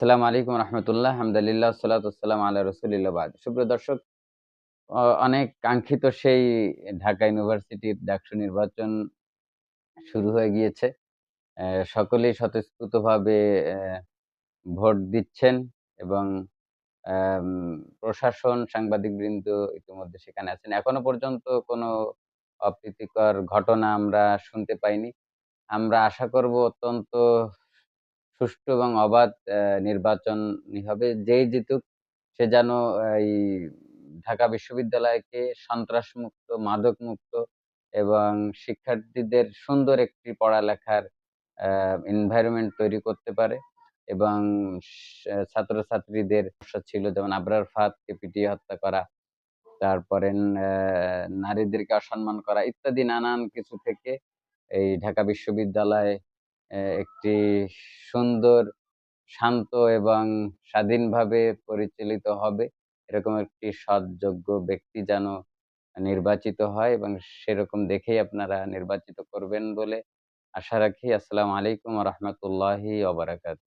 আসসালামু আলাইকুম রহমতুল্লাহ, হামদুলিল্লাহ সালাতাম আল্লাহ রসুলিল্লাহ বাদ। সুপ্রিয় দর্শক অনেক কাঙ্ক্ষিত সেই ঢাকা ইউনিভার্সিটির ডাকসু নির্বাচন শুরু হয়ে গিয়েছে। সকলেই স্বতঃস্ফূর্তভাবে ভোট দিচ্ছেন এবং প্রশাসন সাংবাদিক বৃন্দ ইতিমধ্যে সেখানে আছেন। এখনও পর্যন্ত কোনো অপ্রীতিকর ঘটনা আমরা শুনতে পাইনি। আমরা আশা করব অত্যন্ত সুষ্ঠু এবং অবাধ নির্বাচন হবে। যেই জিতুক, সে যেন এই ঢাকা বিশ্ববিদ্যালয়কে সন্ত্রাস মুক্ত মাদক মুক্ত এবং শিক্ষার্থীদের সুন্দর একটি পড়ালেখার এনভায়রনমেন্ট তৈরি করতে পারে এবং ছাত্রছাত্রীদের ছিল, যেমন আবরার ফাহাদকে পিটিয়ে হত্যা করা, তারপরে নারীদেরকে অসম্মান করা ইত্যাদি নানান কিছু থেকে এই ঢাকা বিশ্ববিদ্যালয় একটি সুন্দর, শান্ত এবং স্বাধীনভাবে পরিচালিত হবে। এরকম একটি সৎযোগ্য ব্যক্তি যেন নির্বাচিত হয় এবং সেরকম দেখেই আপনারা নির্বাচিত করবেন বলে আশা রাখি। আসসালামু আলাইকুম রহমতুল্লাহি ওবরাকাত